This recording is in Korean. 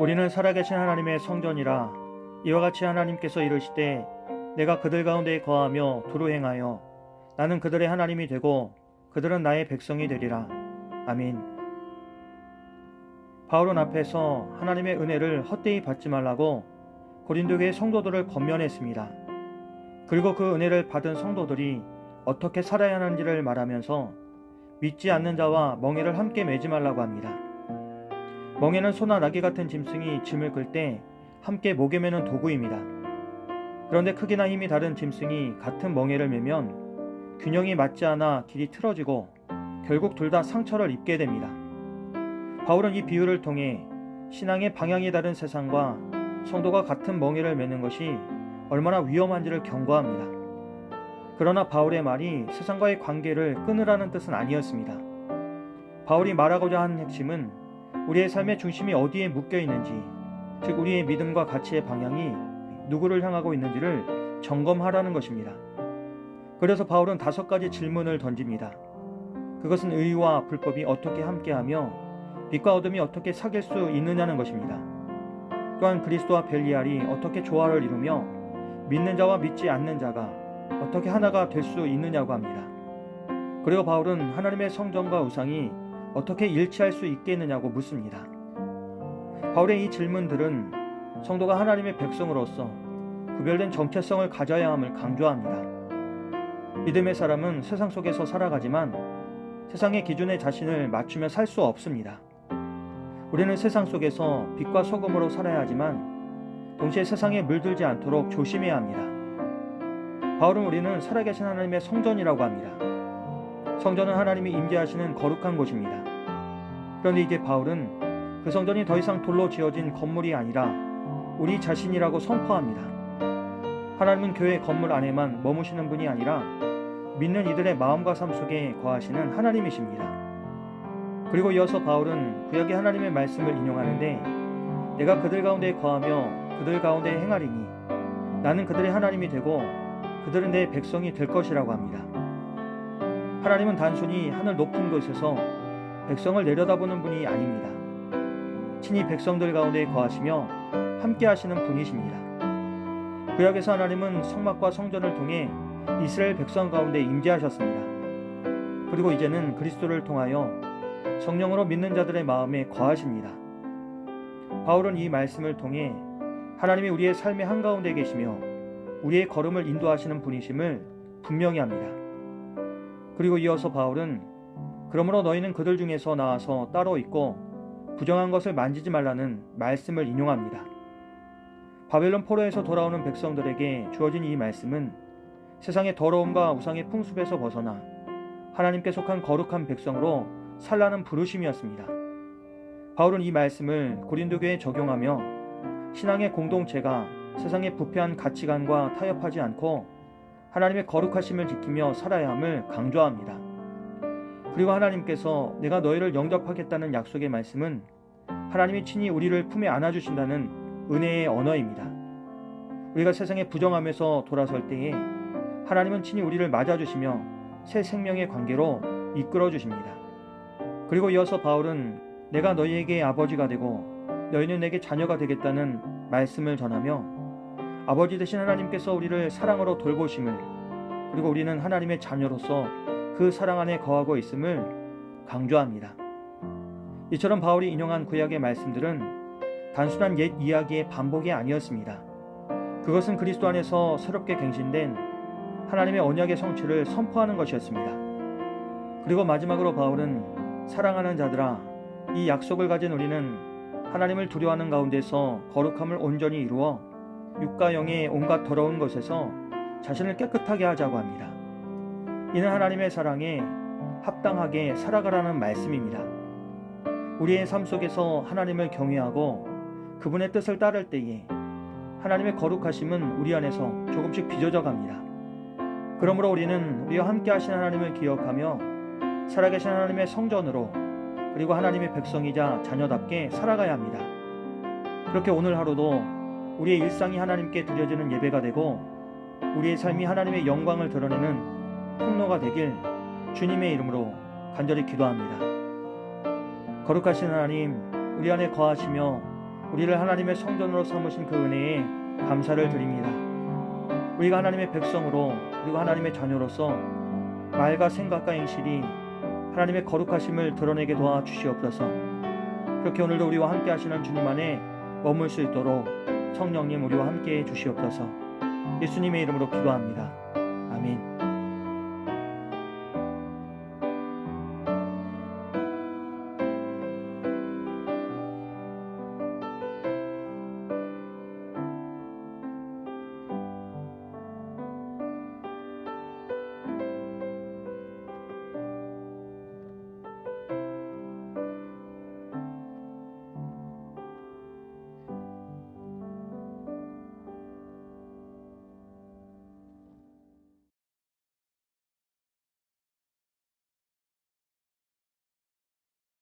우리는 살아계신 하나님의 성전이라 이와 같이 하나님께서 이르시되 내가 그들 가운데 거하며 두루 행하여 나는 그들의 하나님이 되고 그들은 나의 백성이 되리라. 아멘. 바울은 앞에서 하나님의 은혜를 헛되이 받지 말라고 고린도교의 성도들을 권면했습니다. 그리고 그 은혜를 받은 성도들이 어떻게 살아야 하는지를 말하면서 믿지 않는 자와 멍에를 함께 매지 말라고 합니다. 멍에는 소나 나귀 같은 짐승이 짐을 끌 때 함께 목에 매는 도구입니다. 그런데 크기나 힘이 다른 짐승이 같은 멍에를 매면 균형이 맞지 않아 길이 틀어지고 결국 둘 다 상처를 입게 됩니다. 바울은 이 비유를 통해 신앙의 방향이 다른 세상과 성도가 같은 멍에를 매는 것이 얼마나 위험한지를 경고합니다. 그러나 바울의 말이 세상과의 관계를 끊으라는 뜻은 아니었습니다. 바울이 말하고자 하는 핵심은 우리의 삶의 중심이 어디에 묶여 있는지, 즉 우리의 믿음과 가치의 방향이 누구를 향하고 있는지를 점검하라는 것입니다. 그래서 바울은 다섯 가지 질문을 던집니다. 그것은 의와 불법이 어떻게 함께하며 빛과 어둠이 어떻게 사귈 수 있느냐는 것입니다. 또한 그리스도와 벨리알이 어떻게 조화를 이루며 믿는 자와 믿지 않는 자가 어떻게 하나가 될 수 있느냐고 합니다. 그리고 바울은 하나님의 성전과 우상이 어떻게 일치할 수 있겠느냐고 묻습니다. 바울의 이 질문들은 성도가 하나님의 백성으로서 구별된 정체성을 가져야 함을 강조합니다. 믿음의 사람은 세상 속에서 살아가지만 세상의 기준에 자신을 맞추며 살 수 없습니다. 우리는 세상 속에서 빛과 소금으로 살아야 하지만 동시에 세상에 물들지 않도록 조심해야 합니다. 바울은 우리는 살아계신 하나님의 성전이라고 합니다. 성전은 하나님이 임재하시는 거룩한 곳입니다. 그런데 이제 바울은 그 성전이 더 이상 돌로 지어진 건물이 아니라 우리 자신이라고 선포합니다. 하나님은 교회 건물 안에만 머무시는 분이 아니라 믿는 이들의 마음과 삶 속에 거하시는 하나님이십니다. 그리고 이어서 바울은 구약의 하나님의 말씀을 인용하는데 내가 그들 가운데 거하며 그들 가운데 행하리니 나는 그들의 하나님이 되고 그들은 내 백성이 될 것이라고 합니다. 하나님은 단순히 하늘 높은 곳에서 백성을 내려다보는 분이 아닙니다. 친히 백성들 가운데 거하시며 함께 하시는 분이십니다. 구약에서 하나님은 성막과 성전을 통해 이스라엘 백성 가운데 임재하셨습니다. 그리고 이제는 그리스도를 통하여 성령으로 믿는 자들의 마음에 거하십니다. 바울은 이 말씀을 통해 하나님이 우리의 삶의 한가운데 계시며 우리의 걸음을 인도하시는 분이심을 분명히 합니다. 그리고 이어서 바울은 그러므로 너희는 그들 중에서 나와서 따로 있고 부정한 것을 만지지 말라는 말씀을 인용합니다. 바벨론 포로에서 돌아오는 백성들에게 주어진 이 말씀은 세상의 더러움과 우상의 풍습에서 벗어나 하나님께 속한 거룩한 백성으로 살라는 부르심이었습니다. 바울은 이 말씀을 고린도 교회에 적용하며 신앙의 공동체가 세상의 부패한 가치관과 타협하지 않고 하나님의 거룩하심을 지키며 살아야 함을 강조합니다. 그리고 하나님께서 내가 너희를 영접하겠다는 약속의 말씀은 하나님이 친히 우리를 품에 안아주신다는 은혜의 언어입니다. 우리가 세상에 부정함에서 돌아설 때에 하나님은 친히 우리를 맞아주시며 새 생명의 관계로 이끌어 주십니다. 그리고 이어서 바울은 내가 너희에게 아버지가 되고 너희는 내게 자녀가 되겠다는 말씀을 전하며 아버지 되신 하나님께서 우리를 사랑으로 돌보심을 그리고 우리는 하나님의 자녀로서 그 사랑 안에 거하고 있음을 강조합니다. 이처럼 바울이 인용한 구약의 말씀들은 단순한 옛 이야기의 반복이 아니었습니다. 그것은 그리스도 안에서 새롭게 갱신된 하나님의 언약의 성취를 선포하는 것이었습니다. 그리고 마지막으로 바울은 사랑하는 자들아 이 약속을 가진 우리는 하나님을 두려워하는 가운데서 거룩함을 온전히 이루어 육과 영의 온갖 더러운 것에서 자신을 깨끗하게 하자고 합니다. 이는 하나님의 사랑에 합당하게 살아가라는 말씀입니다. 우리의 삶 속에서 하나님을 경외하고 그분의 뜻을 따를 때에 하나님의 거룩하심은 우리 안에서 조금씩 빚어져 갑니다. 그러므로 우리는 우리와 함께 하신 하나님을 기억하며 살아계신 하나님의 성전으로 그리고 하나님의 백성이자 자녀답게 살아가야 합니다. 그렇게 오늘 하루도 우리의 일상이 하나님께 드려지는 예배가 되고 우리의 삶이 하나님의 영광을 드러내는 통로가 되길 주님의 이름으로 간절히 기도합니다. 거룩하신 하나님, 우리 안에 거하시며 우리를 하나님의 성전으로 삼으신 그 은혜에 감사를 드립니다. 우리가 하나님의 백성으로 그리고 하나님의 자녀로서 말과 생각과 행실이 하나님의 거룩하심을 드러내게 도와 주시옵소서. 그렇게 오늘도 우리와 함께 하시는 주님 안에 머물 수 있도록 성령님 우리와 함께 해 주시옵소서. 예수님의 이름으로 기도합니다. 아멘.